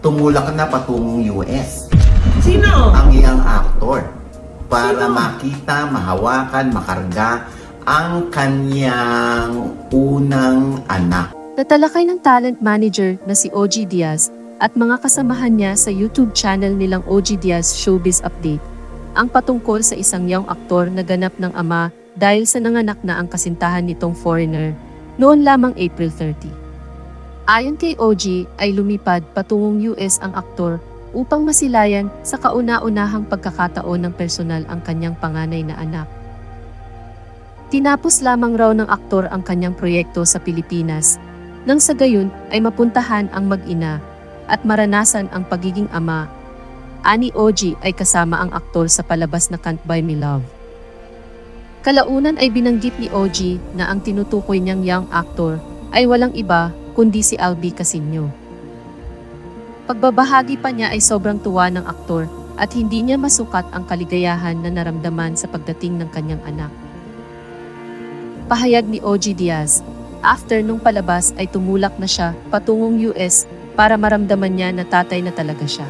tumulak na patungong US Sino? ang iyang aktor para Sino? makita, mahawakan, makarga ang kanyang unang anak. Natalakay ng talent manager na si OG Diaz at mga kasamahan niya sa YouTube channel nilang OG Diaz Showbiz Update ang patungkol sa isang young aktor na ganap ng ama dahil sa nanganak na ang kasintahan nitong foreigner noon lamang April 30. Ayon kay OG ay lumipad patungong US ang aktor upang masilayan sa kauna-unahang pagkakataon ng personal ang kanyang panganay na anak. Tinapos lamang raw ng aktor ang kanyang proyekto sa Pilipinas nang sa gayon ay mapuntahan ang mag-ina at maranasan ang pagiging ama. Ani OG ay kasama ang aktor sa palabas na Can't Buy Me Love. Kalaunan ay binanggit ni OG na ang tinutukoy niyang young actor ay walang iba kundi si Albi Casino. Pagbabahagi pa niya ay sobrang tuwa ng aktor at hindi niya masukat ang kaligayahan na naramdaman sa pagdating ng kanyang anak. Pahayag ni OG Diaz, after nung palabas ay tumulak na siya patungong US para maramdaman niya na tatay na talaga siya.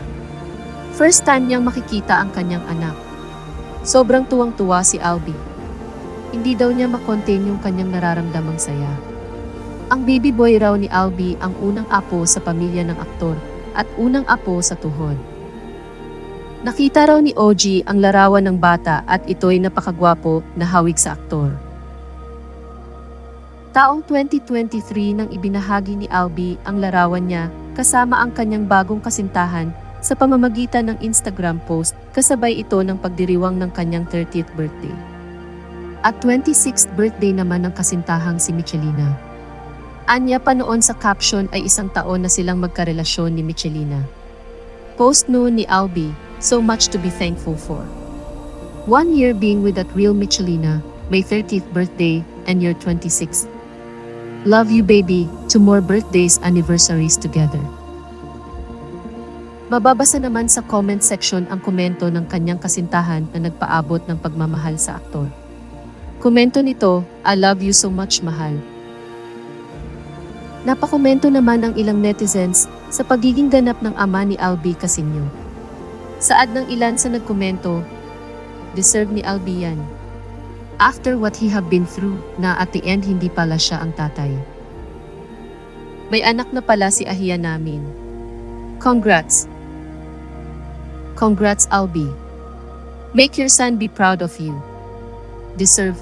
First time niyang makikita ang kanyang anak. Sobrang tuwang-tuwa si Albi. Hindi daw niya makontain yung kanyang nararamdamang saya. Ang baby boy raw ni Albi ang unang apo sa pamilya ng aktor at unang apo sa tuhod. Nakita raw ni OG ang larawan ng bata at ito'y napakagwapo na hawig sa aktor. Taong 2023 nang ibinahagi ni Albi ang larawan niya kasama ang kanyang bagong kasintahan sa pamamagitan ng Instagram post kasabay ito ng pagdiriwang ng kanyang 30th birthday. At 26th birthday naman ng kasintahang si Michelina. Anya pa noon sa caption ay isang taon na silang magkarelasyon ni Michelina. Post noon ni Albi, so much to be thankful for. One year being with that real Michelina, my 30th birthday, and your 26th. Love you baby, to more birthdays anniversaries together. Mababasa naman sa comment section ang komento ng kanyang kasintahan na nagpaabot ng pagmamahal sa aktor. Komento nito, I love you so much mahal. Napakomento naman ang ilang netizens sa pagiging ganap ng ama ni Albi Casino. Saad ng ilan sa nagkomento, deserve ni Albi yan. After what he have been through, na at the end hindi pala siya ang tatay. May anak na pala si Ahia namin. Congrats! Congrats Albi. Make your son be proud of you. Deserve